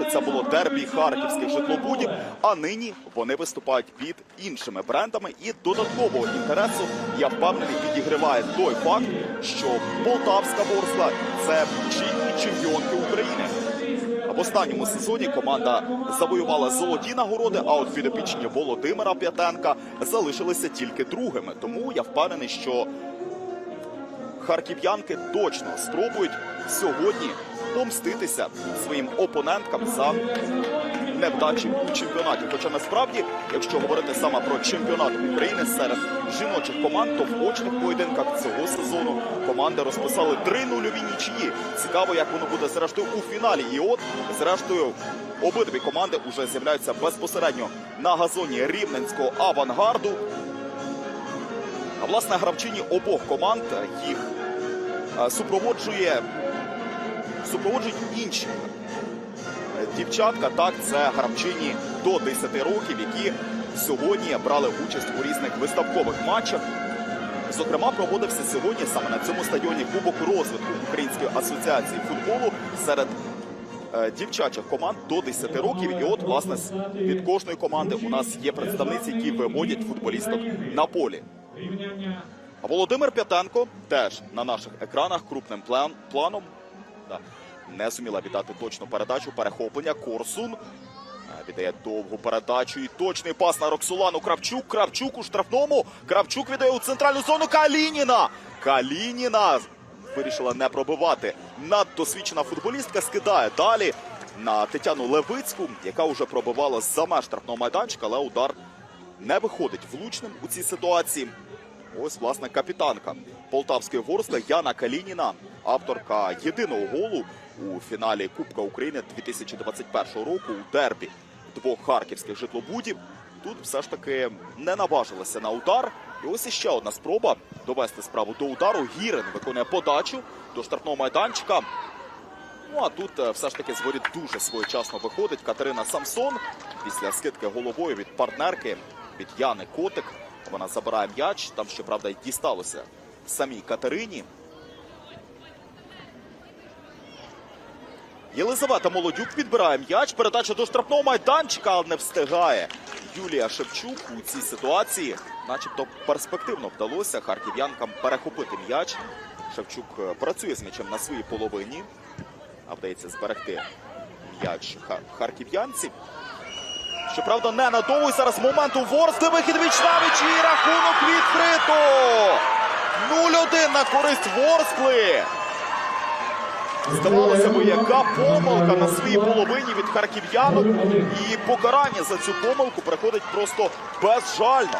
Раніше це було дербі харківських житлобудів, а нині вони виступають під іншими брендами. І додаткового інтересу я впевнений відігриває той факт, що Полтавська Ворскла це чинні чемпіонки України. В останньому сезоні команда завоювала золоті нагороди, а от підопічні Володимира П'ятенка залишилися тільки другими. Тому я впевнений, що харків'янки точно спробують сьогодні помститися своїм опоненткам за невдачі у чемпіонаті. Хоча насправді, якщо говорити саме про чемпіонат України серед жіночих команд, то в очних поєдинках цього сезону команди розписали три нульові нічиї. Цікаво, як воно буде зрештою у фіналі. І от, зрештою, обидві команди вже з'являються безпосередньо на газоні рівненського авангарду. А власне гравчині обох команд їх е, супроводжує супроводжують інші е, дівчатка. Так, це гравчині до 10 років, які сьогодні брали участь у різних виставкових матчах. Зокрема, проводився сьогодні саме на цьому стадіоні Кубок розвитку Української асоціації футболу серед е, дівчачих команд до 10 років. І от, власне, від кожної команди у нас є представниці, які виводять футболісток на полі. Володимир П'ятенко теж на наших екранах крупним план, планом не зуміла віддати точну передачу. Перехоплення. Корсун е, віддає довгу передачу і точний пас на Роксолану Кравчук. Кравчук у штрафному. Кравчук віддає у центральну зону Калініна. Калініна вирішила не пробивати. Наддосвідчена футболістка скидає далі на Тетяну Левицьку, яка вже пробивала за меж штрафного майданчика, але удар не виходить влучним у цій ситуації. Ось, власне, капітанка Полтавської Ворскли Яна Калініна, авторка єдиного голу у фіналі Кубка України 2021 року у дербі двох харківських житлобудів. Тут все ж таки не наважилася на удар. І ось іще одна спроба довести справу до удару. Гірин виконує подачу до штрафного майданчика. Ну а тут е, все ж таки з воріт дуже своєчасно виходить Катерина Самсон після скидки головою від партнерки від Яни Котик. Вона забирає м'яч. Там щоправда дісталося самій Катерині. Єлизавета Молодюк відбирає м'яч. Передача до штрафного майданчика, але не встигає. Юлія Шевчук у цій ситуації, начебто, перспективно вдалося харків'янкам перехопити м'яч. Шевчук е, працює з м'ячем на своїй половині, а вдається зберегти м'яч ха- харків'янці. Щоправда, не надовго. Зараз момент у Ворскли. Вихід Вічнавич і рахунок відкрито. 0-1 на користь Ворскли. Здавалося б, яка помилка на своїй половині від харків'янок. І покарання за цю помилку приходить просто безжально.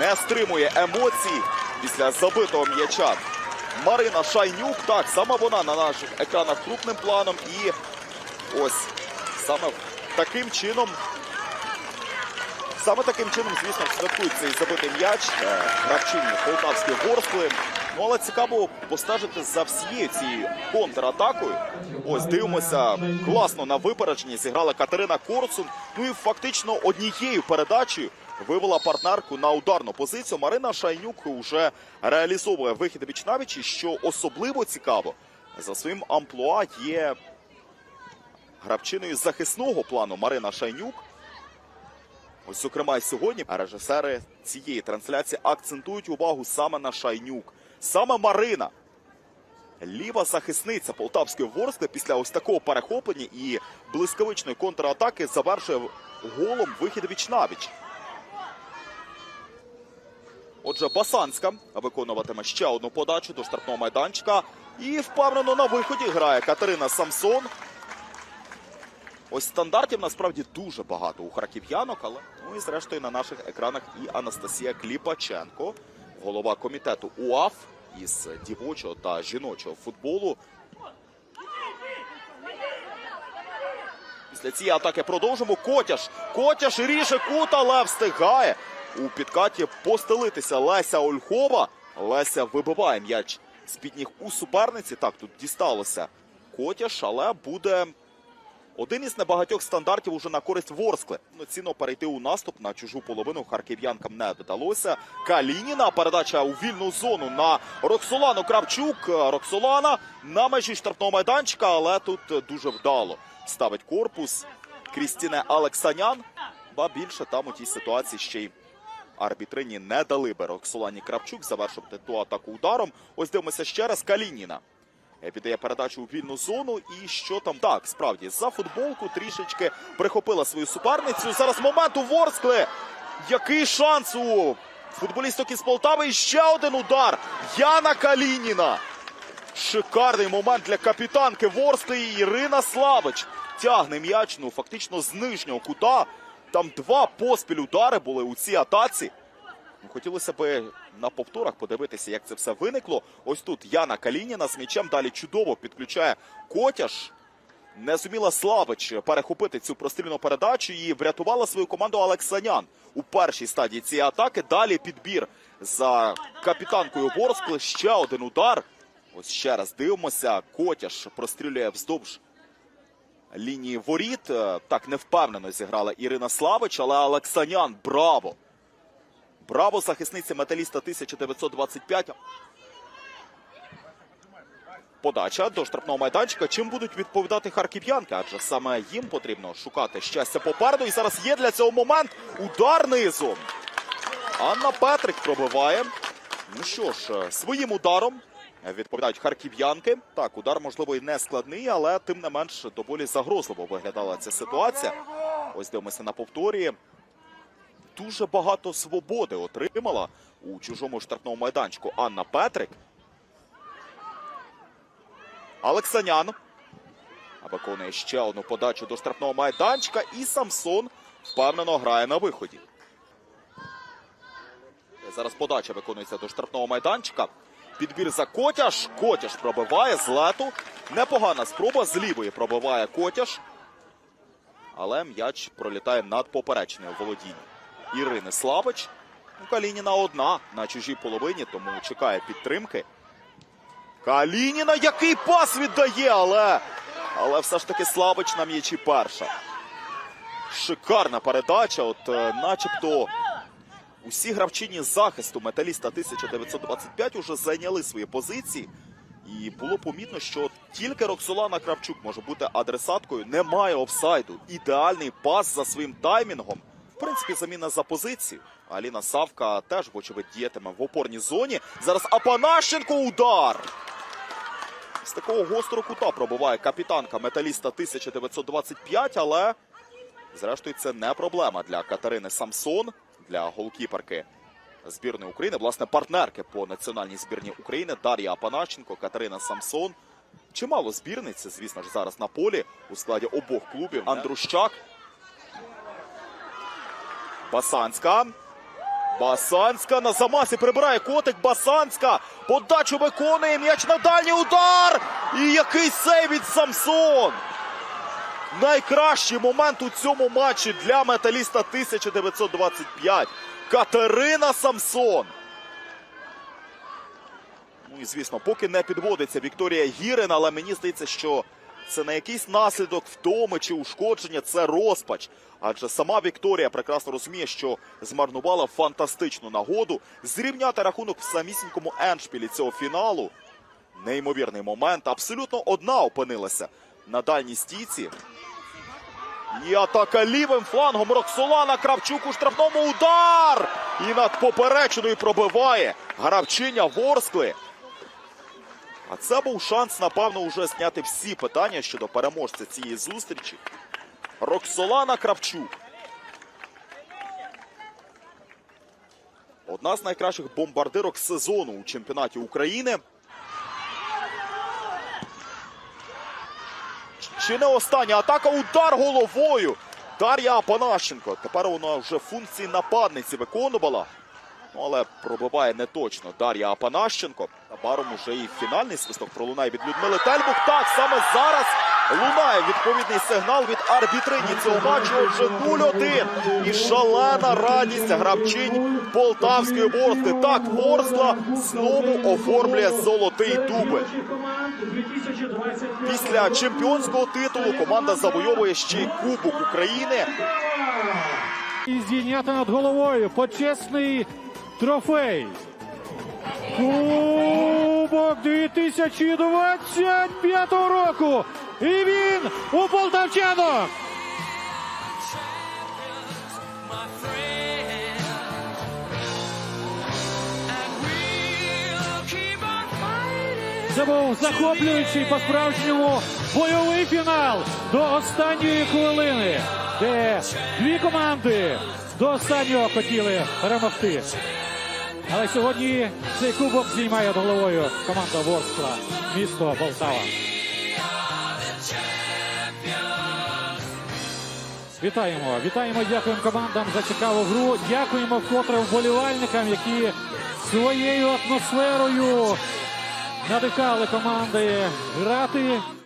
Не стримує емоцій після забитого м'яча. Марина Шайнюк, так, саме вона на наших екранах крупним планом. І ось саме таким чином Саме таким чином, звісно, святкують цей забитий м'яч е, гравчині Полтавської Ворскли. Ну, але цікаво постежити за всією цією контратакою. Ось дивимося, класно на випередженні зіграла Катерина Корсун. Ну і фактично однією передачею вивела партнерку на ударну позицію. Марина Шайнюк вже реалізовує вихід вічнавіч. Що особливо цікаво, за своїм амплуа є гравчиною захисного плану Марина Шайнюк. Ось, зокрема, сьогодні режисери цієї трансляції акцентують увагу саме на Шайнюк. Саме Марина, ліва захисниця Полтавської Ворскли після ось такого перехоплення і блискавичної контратаки завершує голом вихід вічнавіч. Отже, Басанська виконуватиме ще одну подачу до штрафного майданчика. І впевнено на виході грає Катерина Самсон. Ось стандартів насправді дуже багато у харків'янок, але ну і зрештою на наших екранах і Анастасія Кліпаченко, голова комітету УАФ із дівочого та жіночого футболу. Після цієї атаки продовжимо. Котяш. Котяш ріже кут, але встигає. У підкаті постелитися Леся Ольхова. Леся вибиває м'яч з-під ніг у суперниці. Так, тут дісталося Котяш, але буде один із небагатьох стандартів уже на користь Ворскли. Повноцінно перейти у наступ на чужу половину харків'янкам не вдалося. Калініна передача у вільну зону на Роксолану Кравчук. Роксолана на межі штрафного майданчика, але тут дуже вдало ставить корпус. Крістіне Алексанян. Ба більше там у тій ситуації ще й арбітрині не дали би Роксолані Кравчук завершувати ту атаку ударом. Ось дивимося ще раз Калініна. Е, Віддає передачу у вільну зону. І що там? Так, справді, за футболку трішечки прихопила свою суперницю. Зараз момент у Ворскли. Який шанс у футболісток із Полтави. І ще один удар. Яна Калініна. Шикарний момент для капітанки Ворскли Ірина Славич. Тягне м'яч, ну фактично з нижнього кута. Там два поспіль удари були у цій атаці. Ну, Хотілося б на повторах подивитися, як це все виникло. Ось тут Яна Калініна з м'ячем далі чудово підключає Котяш. Не зуміла Славич перехопити цю прострільну передачу і врятувала свою команду Алексанян у першій стадії цієї атаки. Далі підбір за капітанкою Ворскли. Ще один удар. Ось ще раз дивимося. Котяш прострілює вздовж лінії воріт. Так невпевнено зіграла Ірина Славич, але Алексанян браво! Браво, захисниці металіста 1925. Подача до штрафного майданчика. Чим будуть відповідати харків'янки? Адже саме їм потрібно шукати щастя попереду. І зараз є для цього момент удар низом. Анна Петрик пробиває. Ну що ж, своїм ударом відповідають харків'янки. Так, удар, можливо, і не складний, але тим не менш доволі загрозливо виглядала ця ситуація. Ось дивимося на повторі. Дуже багато свободи отримала у чужому штрафному майданчику Анна Петрик. Олексанян виконує ще одну подачу до штрафного майданчика. І Самсон впевнено грає на виході. Зараз подача виконується до штрафного майданчика. Підбір за Котяш. Котяш пробиває з лету. Непогана спроба. З лівої пробиває Котяш. Але м'яч пролітає над поперечною володінням. Ірини Славич. Ну, Калініна одна на чужій половині, тому чекає підтримки. Калініна, який пас віддає, але. Але все ж таки Славич на м'ячі перша. Шикарна передача. От е, начебто усі гравчині захисту металіста 1925 уже зайняли свої позиції. І було помітно, що тільки Роксолана Кравчук може бути адресаткою. Немає офсайду. Ідеальний пас за своїм таймінгом. В принципі, заміна за позицію. Аліна Савка теж, вочевидь, діятиме в опорній зоні. Зараз Апанащенко удар. З такого гострого кута пробиває капітанка металіста 1925, але зрештою це не проблема для Катерини Самсон, для голкіперки збірної України, власне, партнерки по національній збірні України Дар'я Апанащенко, Катерина Самсон. Чимало збірниць, звісно ж, зараз на полі у складі обох клубів. Андрущак. Басанська. Басанська на замасі прибирає котик. Басанська. Подачу виконує м'яч на дальній удар. І який сейв від Самсон. Найкращий момент у цьому матчі для металіста 1925. Катерина Самсон. Ну і звісно, поки не підводиться Вікторія Гірина, але мені здається, що це не якийсь наслідок втоми чи ушкодження, це розпач. Адже сама Вікторія прекрасно розуміє, що змарнувала фантастичну нагоду зрівняти рахунок в самісінькому еншпілі цього фіналу. Неймовірний момент. Абсолютно одна опинилася на дальній стійці. І атака лівим флангом Роксолана Кравчук у штрафному удар. І над поперечиною пробиває гравчиня Ворскли. А це був шанс, напевно, уже зняти всі питання щодо переможця цієї зустрічі. Роксолана Кравчук. Одна з найкращих бомбардирок сезону у чемпіонаті України. Чи не остання атака? Удар головою. Дар'я Апанащенко. Тепер вона вже функції нападниці виконувала. Ну, але пробиває не точно Дар'я Апанащенко. Набаром уже і фінальний свисток пролунає від Людмили Тельбух. Так, саме зараз лунає відповідний сигнал від арбітрині цього матчу. Отже, 0-1. І шалена радість гравчинь Полтавської Ворскли. Так, Ворскла знову оформлює золотий дубль. Після чемпіонського титулу команда завойовує ще й Кубок України. І здійняти над головою почесний трофей. Кубок 2025 року І він у fighting. Це був захоплюючий по-справжньому бойовий фінал до останньої хвилини, де дві команди до останнього хотіли перемогти. Але сьогодні цей кубок знімає над головою команда Ворскла, місто Полтава. Вітаємо, вітаємо, дякуємо командам за цікаву гру. Дякуємо вкотре вболівальникам, які своєю атмосферою надихали команди грати